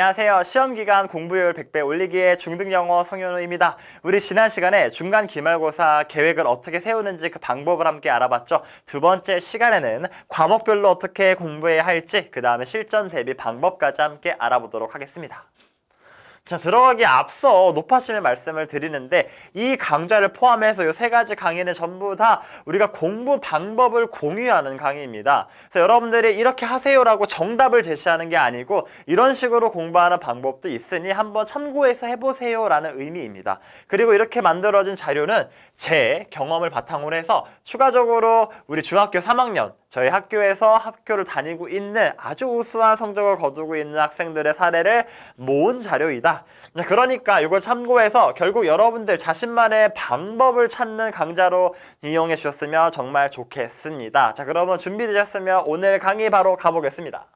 안녕하세요. 시험 기간 공부율 100배 올리기의 중등 영어 성현우입니다. 우리 지난 시간에 중간 기말고사 계획을 어떻게 세우는지 그 방법을 함께 알아봤죠. 두 번째 시간에는 과목별로 어떻게 공부해야 할지 그 다음에 실전 대비 방법까지 함께 알아보도록 하겠습니다. 자, 들어가기 앞서 높아심의 말씀을 드리는데 이 강좌를 포함해서 이 세 가지 강의는 전부 다 우리가 공부 방법을 공유하는 강의입니다. 그래서 여러분들이 이렇게 하세요라고 정답을 제시하는 게 아니고 이런 식으로 공부하는 방법도 있으니 한번 참고해서 해보세요라는 의미입니다. 그리고 이렇게 만들어진 자료는 제 경험을 바탕으로 해서 추가적으로 우리 중학교 3학년 저희 학교에서 학교를 다니고 있는 아주 우수한 성적을 거두고 있는 학생들의 사례를 모은 자료이다. 자, 그러니까 이걸 참고해서 결국 여러분들 자신만의 방법을 찾는 강좌로 이용해 주셨으면 정말 좋겠습니다. 자, 그러면 준비되셨으면 오늘 강의 바로 가보겠습니다.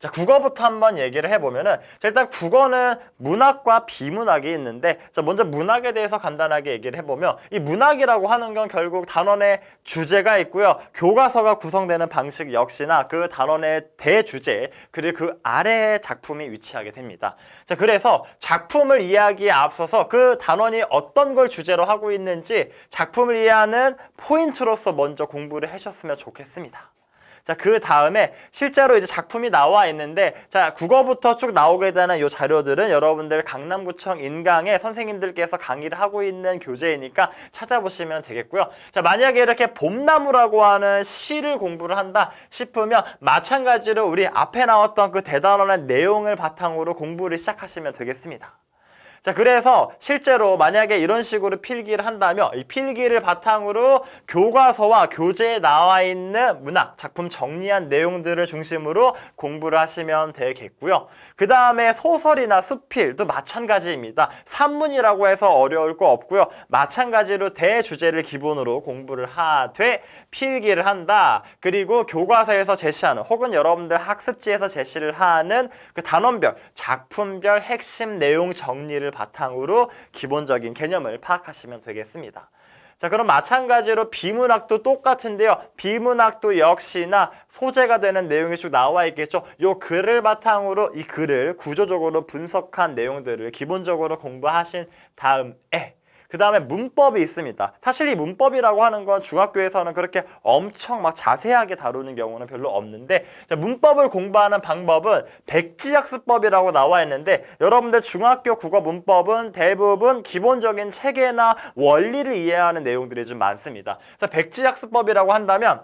자, 국어부터 한번 얘기를 해보면은, 자, 일단 국어는 문학과 비문학이 있는데, 자, 먼저 문학에 대해서 간단하게 얘기를 해보면, 이 문학이라고 하는 건 결국 단원의 주제가 있고요. 교과서가 구성되는 방식 역시나 그 단원의 대주제, 그리고 그 아래에 작품이 위치하게 됩니다. 자, 그래서 작품을 이해하기에 앞서서 그 단원이 어떤 걸 주제로 하고 있는지 작품을 이해하는 포인트로서 먼저 공부를 하셨으면 좋겠습니다. 자, 그 다음에 실제로 이제 작품이 나와 있는데, 자, 국어부터 쭉 나오게 되는 이 자료들은 여러분들 강남구청 인강에 선생님들께서 강의를 하고 있는 교재이니까 찾아보시면 되겠고요. 자, 만약에 이렇게 봄나무라고 하는 시를 공부를 한다 싶으면 마찬가지로 우리 앞에 나왔던 그 대단원의 내용을 바탕으로 공부를 시작하시면 되겠습니다. 자, 그래서 실제로 만약에 이런 식으로 필기를 한다면 이 필기를 바탕으로 교과서와 교재에 나와 있는 문학, 작품 정리한 내용들을 중심으로 공부를 하시면 되겠고요. 그 다음에 소설이나 수필도 마찬가지입니다. 산문이라고 해서 어려울 거 없고요. 마찬가지로 대주제를 기본으로 공부를 하되 필기를 한다. 그리고 교과서에서 제시하는 혹은 여러분들 학습지에서 제시를 하는 그 단원별, 작품별 핵심 내용 정리를 바탕으로 기본적인 개념을 파악하시면 되겠습니다. 자, 그럼 마찬가지로 비문학도 똑같은데요. 비문학도 역시나 소재가 되는 내용이 쭉 나와 있겠죠. 요 글을 바탕으로 이 글을 구조적으로 분석한 내용들을 기본적으로 공부하신 다음에 그 다음에 문법이 있습니다. 사실 이 문법이라고 하는 건 중학교에서는 그렇게 엄청 막 자세하게 다루는 경우는 별로 없는데 자, 문법을 공부하는 방법은 백지학습법이라고 나와 있는데 여러분들 중학교 국어 문법은 대부분 기본적인 체계나 원리를 이해하는 내용들이 좀 많습니다. 그래서 백지학습법이라고 한다면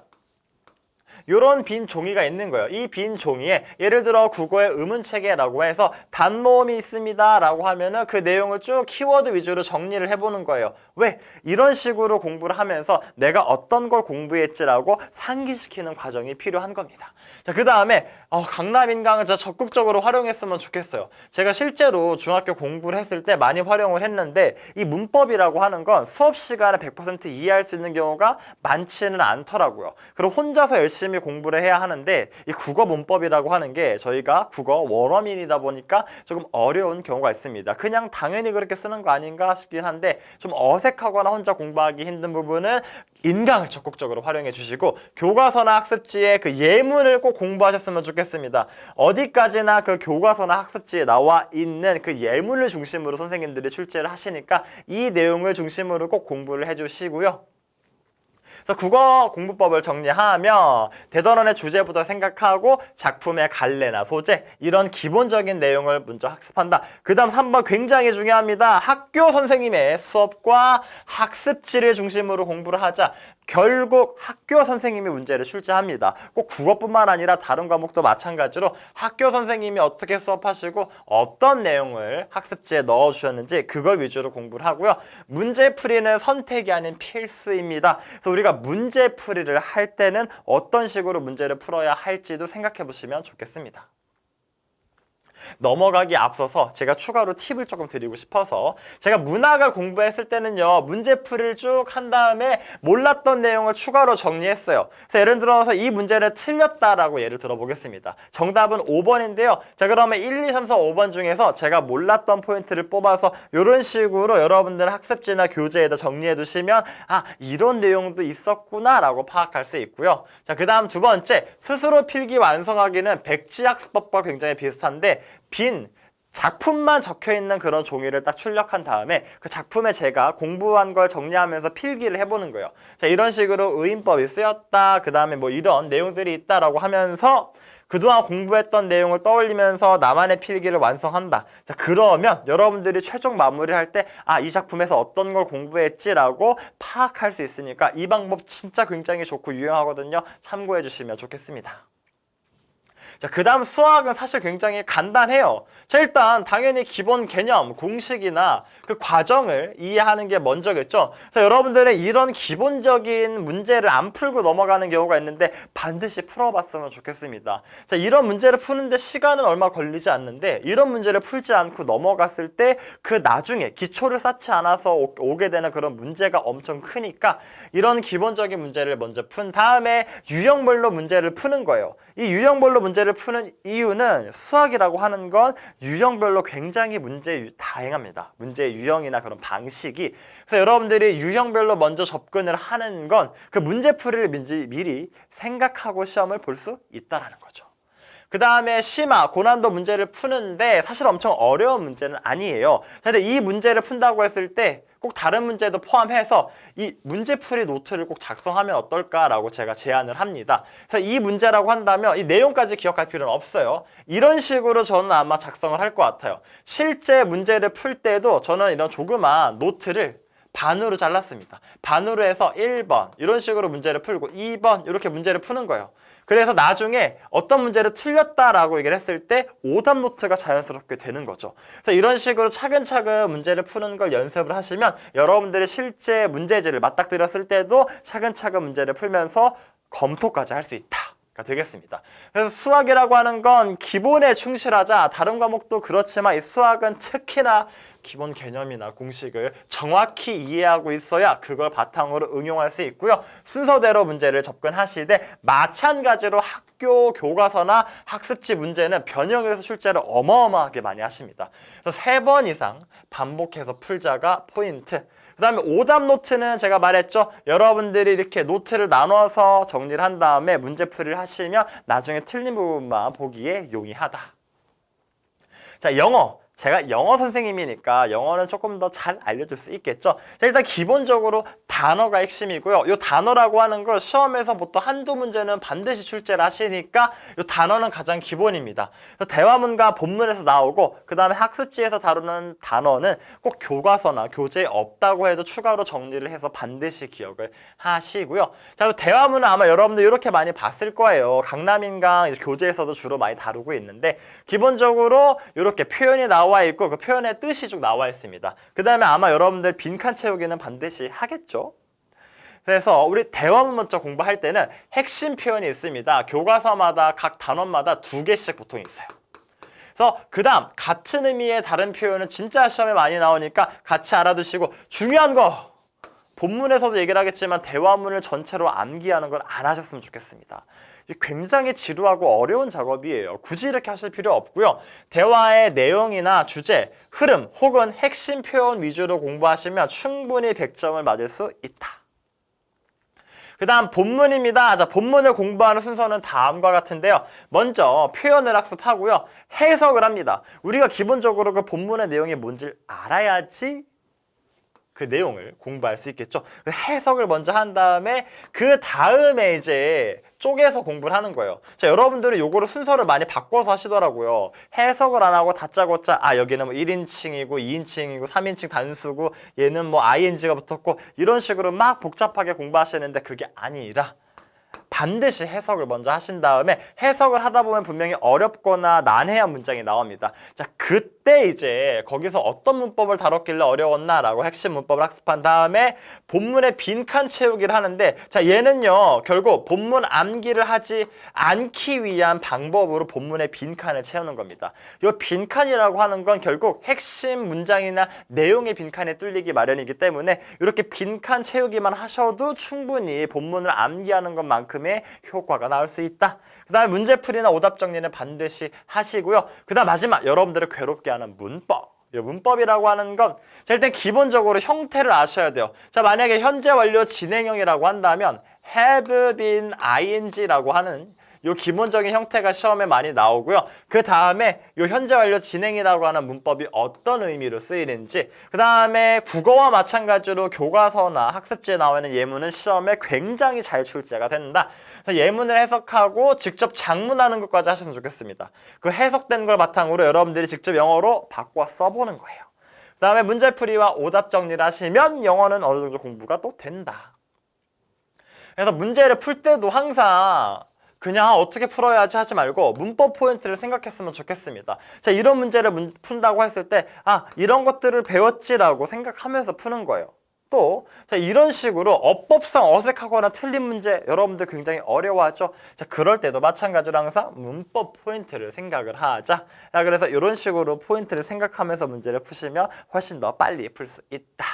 요런 빈 종이가 있는 거예요. 이 빈 종이에 예를 들어 국어의 의문 체계라고 해서 단모음이 있습니다 라고 하면은 그 내용을 쭉 키워드 위주로 정리를 해보는 거예요. 왜? 이런 식으로 공부를 하면서 내가 어떤 걸 공부했지라고 상기시키는 과정이 필요한 겁니다. 자, 그 다음에 어, 강남인강을 저 적극적으로 활용했으면 좋겠어요. 제가 실제로 중학교 공부를 했을 때 많이 활용을 했는데 이 문법이라고 하는 건 수업 시간에 100% 이해할 수 있는 경우가 많지는 않더라고요. 그리고 혼자서 열심히 공부를 해야 하는데 이 국어 문법이라고 하는 게 저희가 국어 원어민이다 보니까 조금 어려운 경우가 있습니다. 그냥 당연히 그렇게 쓰는 거 아닌가 싶긴 한데 좀 어색 하거나 혼자 공부하기 힘든 부분은 인강을 적극적으로 활용해 주시고 교과서나 학습지에 그 예문을 꼭 공부하셨으면 좋겠습니다. 어디까지나 그 교과서나 학습지에 나와 있는 그 예문을 중심으로 선생님들이 출제를 하시니까 이 내용을 중심으로 꼭 공부를 해 주시고요. 그래서 국어 공부법을 정리하면 대단원의 주제부터 생각하고 작품의 갈래나 소재 이런 기본적인 내용을 먼저 학습한다. 그 다음 3번 굉장히 중요합니다. 학교 선생님의 수업과 학습지를 중심으로 공부를 하자. 결국 학교 선생님이 문제를 출제합니다. 꼭 국어뿐만 아니라 다른 과목도 마찬가지로 학교 선생님이 어떻게 수업하시고 어떤 내용을 학습지에 넣어주셨는지 그걸 위주로 공부를 하고요. 문제풀이는 선택이 아닌 필수입니다. 그래서 우리가 문제풀이를 할 때는 어떤 식으로 문제를 풀어야 할지도 생각해 보시면 좋겠습니다. 넘어가기 앞서서 제가 추가로 팁을 조금 드리고 싶어서 제가 문학을 공부했을 때는요 문제풀이를 쭉 한 다음에 몰랐던 내용을 추가로 정리했어요. 그래서 예를 들어서 이 문제를 틀렸다라고 예를 들어보겠습니다. 정답은 5번인데요. 자 그러면 1, 2, 3, 4, 5번 중에서 제가 몰랐던 포인트를 뽑아서 이런 식으로 여러분들 학습지나 교재에다 정리해 두시면 아 이런 내용도 있었구나 라고 파악할 수 있고요. 자그 다음 두 번째 스스로 필기 완성하기는 백지학습법과 굉장히 비슷한데 빈 작품만 적혀 있는 그런 종이를 딱 출력한 다음에 그 작품에 제가 공부한 걸 정리하면서 필기를 해보는 거예요. 자, 이런 식으로 의인법이 쓰였다. 그 다음에 뭐 이런 내용들이 있다라고 하면서 그동안 공부했던 내용을 떠올리면서 나만의 필기를 완성한다. 자, 그러면 여러분들이 최종 마무리할 때, 아, 이 작품에서 어떤 걸 공부했지라고 파악할 수 있으니까 이 방법 진짜 굉장히 좋고 유용하거든요. 참고해 주시면 좋겠습니다. 자, 그 다음 수학은 사실 굉장히 간단해요. 자, 일단 당연히 기본 개념, 공식이나 그 과정을 이해하는 게 먼저겠죠. 자, 여러분들은 이런 기본적인 문제를 안 풀고 넘어가는 경우가 있는데 반드시 풀어봤으면 좋겠습니다. 자, 이런 문제를 푸는데 시간은 얼마 걸리지 않는데 이런 문제를 풀지 않고 넘어갔을 때 그 나중에 기초를 쌓지 않아서 오- 오게 되는 그런 문제가 엄청 크니까 이런 기본적인 문제를 먼저 푼 다음에 유형별로 문제를 푸는 거예요. 이 유형별로 문제 를 푸는 이유는 수학이라고 하는 건 유형별로 굉장히 문제 유- 다양합니다. 문제의 유형이나 그런 방식이. 그래서 여러분들이 유형별로 먼저 접근을 하는 건 그 문제풀이를 미리 생각하고 시험을 볼 수 있다라는 거죠. 그 다음에 심화, 고난도 문제를 푸는데 사실 엄청 어려운 문제는 아니에요. 근데 이 문제를 푼다고 했을 때 꼭 다른 문제도 포함해서 이 문제풀이 노트를 꼭 작성하면 어떨까라고 제가 제안을 합니다. 그래서 이 문제라고 한다면 이 내용까지 기억할 필요는 없어요. 이런 식으로 저는 아마 작성을 할 것 같아요. 실제 문제를 풀 때도 저는 이런 조그만 노트를 반으로 잘랐습니다. 반으로 해서 1번 이런 식으로 문제를 풀고 2번 이렇게 문제를 푸는 거예요. 그래서 나중에 어떤 문제를 틀렸다라고 얘기를 했을 때 오답 노트가 자연스럽게 되는 거죠. 그래서 이런 식으로 차근차근 문제를 푸는 걸 연습을 하시면 여러분들이 실제 문제지를 맞닥뜨렸을 때도 차근차근 문제를 풀면서 검토까지 할 수 있다. 가 되겠습니다. 그래서 수학이라고 하는 건 기본에 충실하자. 다른 과목도 그렇지만 이 수학은 특히나 기본 개념이나 공식을 정확히 이해하고 있어야 그걸 바탕으로 응용할 수 있고요. 순서대로 문제를 접근하시되 마찬가지로 학교 교과서나 학습지 문제는 변형해서 출제를 어마어마하게 많이 하십니다. 그래서 세 번 이상 반복해서 풀자가 포인트. 그 다음에 오답 노트는 제가 말했죠. 여러분들이 이렇게 노트를 나눠서 정리를 한 다음에 문제풀이를 하시면 나중에 틀린 부분만 보기에 용이하다. 자, 영어. 제가 영어 선생님이니까 영어는 조금 더 잘 알려줄 수 있겠죠. 자, 일단 기본적으로 단어가 핵심이고요. 이 단어라고 하는 걸 시험에서 보통 한두 문제는 반드시 출제를 하시니까 이 단어는 가장 기본입니다. 대화문과 본문에서 나오고 그 다음에 학습지에서 다루는 단어는 꼭 교과서나 교재에 없다고 해도 추가로 정리를 해서 반드시 기억을 하시고요. 자, 대화문은 아마 여러분들 이렇게 많이 봤을 거예요. 강남인강 교재에서도 주로 많이 다루고 있는데 기본적으로 이렇게 표현이 나와 있고 그 표현의 뜻이 쭉 나와 있습니다. 그 다음에 아마 여러분들 빈칸 채우기는 반드시 하겠죠. 그래서 우리 대화문 먼저 공부할 때는 핵심 표현이 있습니다. 교과서마다 각 단원마다 두 개씩 보통 있어요. 그래서 그 다음 같은 의미의 다른 표현은 진짜 시험에 많이 나오니까 같이 알아두시고 중요한 거 본문에서도 얘기를 하겠지만 대화문을 전체로 암기하는 걸 안 하셨으면 좋겠습니다. 굉장히 지루하고 어려운 작업이에요. 굳이 이렇게 하실 필요 없고요. 대화의 내용이나 주제, 흐름 혹은 핵심 표현 위주로 공부하시면 충분히 100점을 맞을 수 있다. 그 다음 본문입니다. 자, 본문을 공부하는 순서는 다음과 같은데요. 먼저 표현을 학습하고요. 해석을 합니다. 우리가 기본적으로 그 본문의 내용이 뭔지 알아야지 그 내용을 공부할 수 있겠죠. 그 해석을 먼저 한 다음에 그 다음에 이제 쪼개서 공부를 하는 거예요. 자, 여러분들은 요거를 순서를 많이 바꿔서 하시더라고요. 해석을 안 하고 다짜고짜 아 여기는 뭐 1인칭이고 2인칭이고 3인칭 단수고 얘는 뭐 ing가 붙었고 이런 식으로 막 복잡하게 공부하시는데 그게 아니라 반드시 해석을 먼저 하신 다음에 해석을 하다 보면 분명히 어렵거나 난해한 문장이 나옵니다. 자, 그때 이제 거기서 어떤 문법을 다뤘길래 어려웠나라고 핵심 문법을 학습한 다음에 본문의 빈칸 채우기를 하는데 자, 얘는요. 결국 본문 암기를 하지 않기 위한 방법으로 본문의 빈칸을 채우는 겁니다. 이 빈칸이라고 하는 건 결국 핵심 문장이나 내용의 빈칸에 뚫리기 마련이기 때문에 이렇게 빈칸 채우기만 하셔도 충분히 본문을 암기하는 것만큼 의 효과가 나올 수 있다. 그 다음에 문제풀이나 오답 정리는 반드시 하시고요. 그 다음 마지막 여러분들을 괴롭게 하는 문법. 이 문법이라고 하는 건 자, 일단 기본적으로 형태를 아셔야 돼요. 자, 만약에 현재 완료 진행형이라고 한다면 have been ing라고 하는 요 기본적인 형태가 시험에 많이 나오고요. 그 다음에 요 현재 완료 진행이라고 하는 문법이 어떤 의미로 쓰이는지 그 다음에 국어와 마찬가지로 교과서나 학습지에 나와 있는 예문은 시험에 굉장히 잘 출제가 된다. 그래서 예문을 해석하고 직접 작문하는 것까지 하시면 좋겠습니다. 그 해석된 걸 바탕으로 여러분들이 직접 영어로 바꿔 써보는 거예요. 그 다음에 문제풀이와 오답 정리를 하시면 영어는 어느 정도 공부가 또 된다. 그래서 문제를 풀 때도 항상 그냥 어떻게 풀어야지 하지 말고 문법 포인트를 생각했으면 좋겠습니다. 자, 이런 문제를 문- 푼다고 했을 때, 아, 이런 것들을 배웠지라고 생각하면서 푸는 거예요. 또, 자, 이런 식으로 어법상 어색하거나 틀린 문제 여러분들 굉장히 어려워하죠? 자, 그럴 때도 마찬가지로 항상 문법 포인트를 생각을 하자. 자, 그래서 이런 식으로 포인트를 생각하면서 문제를 푸시면 훨씬 더 빨리 풀 수 있다.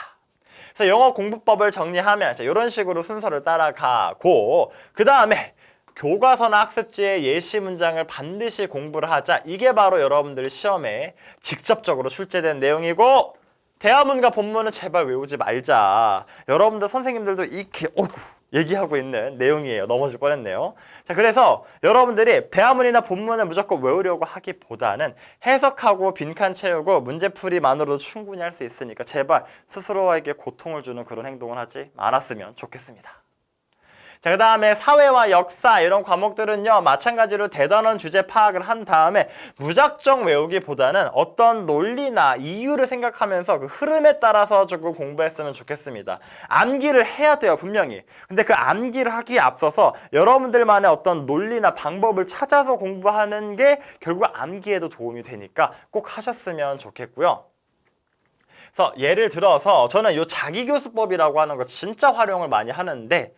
그래서 영어 공부법을 정리하면 자, 이런 식으로 순서를 따라가고 그 다음에 교과서나 학습지의 예시 문장을 반드시 공부를 하자. 이게 바로 여러분들이 시험에 직접적으로 출제된 내용이고 대화문과 본문은 제발 외우지 말자. 여러분들 선생님들도 이렇게 어구 얘기하고 있는 내용이에요. 넘어질 뻔했네요. 자, 그래서 여러분들이 대화문이나 본문을 무조건 외우려고 하기보다는 해석하고 빈칸 채우고 문제풀이만으로도 충분히 할 수 있으니까 제발 스스로에게 고통을 주는 그런 행동을 하지 말았으면 좋겠습니다. 자, 그 다음에 사회와 역사 이런 과목들은요, 마찬가지로 대단원 주제 파악을 한 다음에 무작정 외우기보다는 어떤 논리나 이유를 생각하면서 그 흐름에 따라서 조금 공부했으면 좋겠습니다. 암기를 해야 돼요, 분명히. 근데 그 암기를 하기에 앞서서 여러분들만의 어떤 논리나 방법을 찾아서 공부하는 게 결국 암기에도 도움이 되니까 꼭 하셨으면 좋겠고요. 그래서 예를 들어서 저는 이 자기교수법이라고 하는 거 진짜 활용을 많이 하는데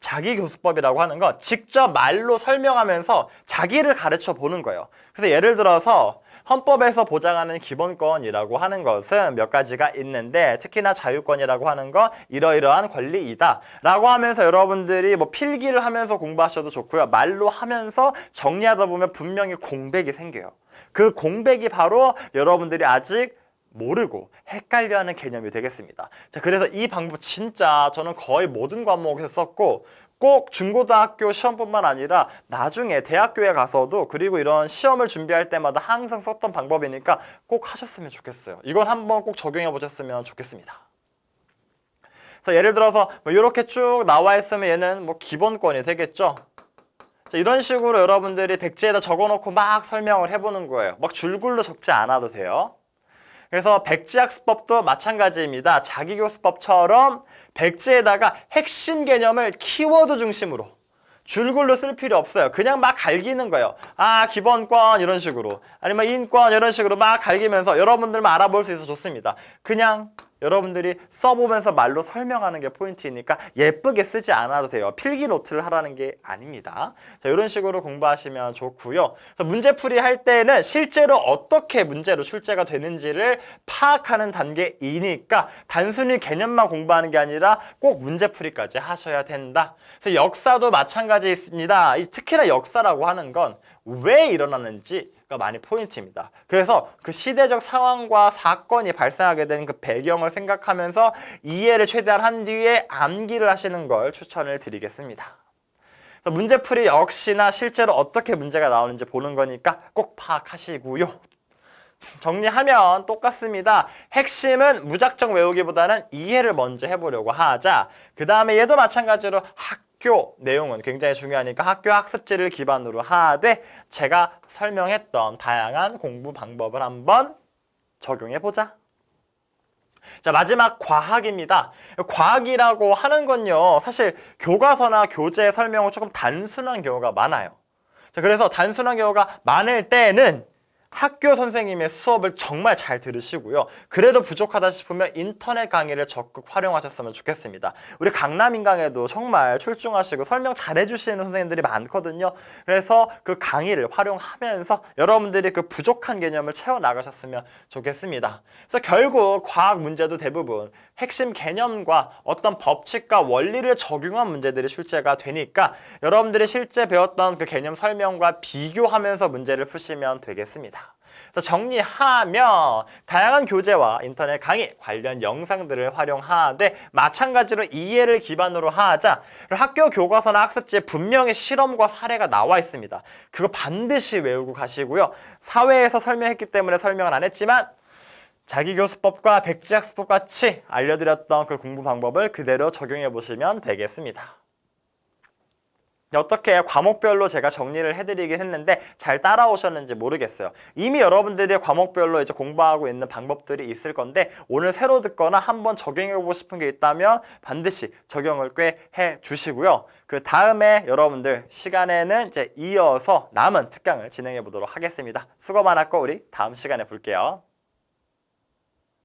자기 교수법이라고 하는 건 직접 말로 설명하면서 자기를 가르쳐 보는 거예요. 그래서 예를 들어서 헌법에서 보장하는 기본권이라고 하는 것은 몇 가지가 있는데 특히나 자유권이라고 하는 건 이러이러한 권리이다 라고 하면서 여러분들이 뭐 필기를 하면서 공부하셔도 좋고요 말로 하면서 정리하다 보면 분명히 공백이 생겨요 그 공백이 바로 여러분들이 아직 모르고 헷갈려하는 개념이 되겠습니다. 자, 그래서 이 방법 진짜 저는 거의 모든 과목에서 썼고 꼭 중고등학교 시험뿐만 아니라 나중에 대학교에 가서도 그리고 이런 시험을 준비할 때마다 항상 썼던 방법이니까 꼭 하셨으면 좋겠어요. 이건 한번 꼭 적용해 보셨으면 좋겠습니다. 그래서 예를 들어서 뭐 이렇게 쭉 나와 있으면 얘는 뭐 기본권이 되겠죠. 자, 이런 식으로 여러분들이 백지에다 적어놓고 막 설명을 해보는 거예요. 막 줄글로 적지 않아도 돼요. 그래서 백지학습법도 마찬가지입니다. 자기교수법처럼 백지에다가 핵심 개념을 키워드 중심으로 줄글로 쓸 필요 없어요. 그냥 막 갈기는 거예요. 아, 기본권 이런 식으로 아니면 인권 이런 식으로 막 갈기면서 여러분들만 알아볼 수 있어 좋습니다. 그냥 여러분들이 써보면서 말로 설명하는 게 포인트이니까 예쁘게 쓰지 않아도 돼요. 필기 노트를 하라는 게 아닙니다. 자, 이런 식으로 공부하시면 좋고요. 문제풀이 할 때는 실제로 어떻게 문제로 출제가 되는지를 파악하는 단계이니까 단순히 개념만 공부하는 게 아니라 꼭 문제풀이까지 하셔야 된다. 그래서 역사도 마찬가지입니다. 이 특히나 역사라고 하는 건 왜 일어났는지 가 많이 포인트입니다. 그래서 그 시대적 상황과 사건이 발생하게 된 그 배경을 생각하면서 이해를 최대한 한 뒤에 암기를 하시는 걸 추천을 드리겠습니다. 문제풀이 역시나 실제로 어떻게 문제가 나오는지 보는 거니까 꼭 파악하시고요. 정리하면 똑같습니다. 핵심은 무작정 외우기보다는 이해를 먼저 해보려고 하자. 그 다음에 얘도 마찬가지로 학 교 내용은 굉장히 중요하니까 학교 학습지를 기반으로 하되 제가 설명했던 다양한 공부 방법을 한번 적용해 보자. 자, 마지막 과학입니다. 과학이라고 하는 건요, 사실 교과서나 교재 설명은 조금 단순한 경우가 많아요. 자, 그래서 단순한 경우가 많을 때는 학교 선생님의 수업을 정말 잘 들으시고요. 그래도 부족하다 싶으면 인터넷 강의를 적극 활용하셨으면 좋겠습니다. 우리 강남인강에도 정말 출중하시고 설명 잘 해주시는 선생님들이 많거든요. 그래서 그 강의를 활용하면서 여러분들이 그 부족한 개념을 채워 나가셨으면 좋겠습니다. 그래서 결국 과학 문제도 대부분 핵심 개념과 어떤 법칙과 원리를 적용한 문제들이 출제가 되니까 여러분들이 실제 배웠던 그 개념 설명과 비교하면서 문제를 푸시면 되겠습니다. 정리하면 다양한 교재와 인터넷 강의 관련 영상들을 활용하되 마찬가지로 이해를 기반으로 하자 학교 교과서나 학습지에 분명히 실험과 사례가 나와 있습니다. 그거 반드시 외우고 가시고요. 사회에서 설명했기 때문에 설명은 안 했지만 자기교수법과 백지학습법 같이 알려드렸던 그 공부 방법을 그대로 적용해 보시면 되겠습니다. 어떻게 과목별로 제가 정리를 해드리긴 했는데 잘 따라오셨는지 모르겠어요. 이미 여러분들이 과목별로 이제 공부하고 있는 방법들이 있을 건데 오늘 새로 듣거나 한번 적용해보고 싶은 게 있다면 반드시 적용을 꽤 해 주시고요. 그 다음에 여러분들 시간에는 이제 이어서 남은 특강을 진행해 보도록 하겠습니다. 수고 많았고 우리 다음 시간에 볼게요.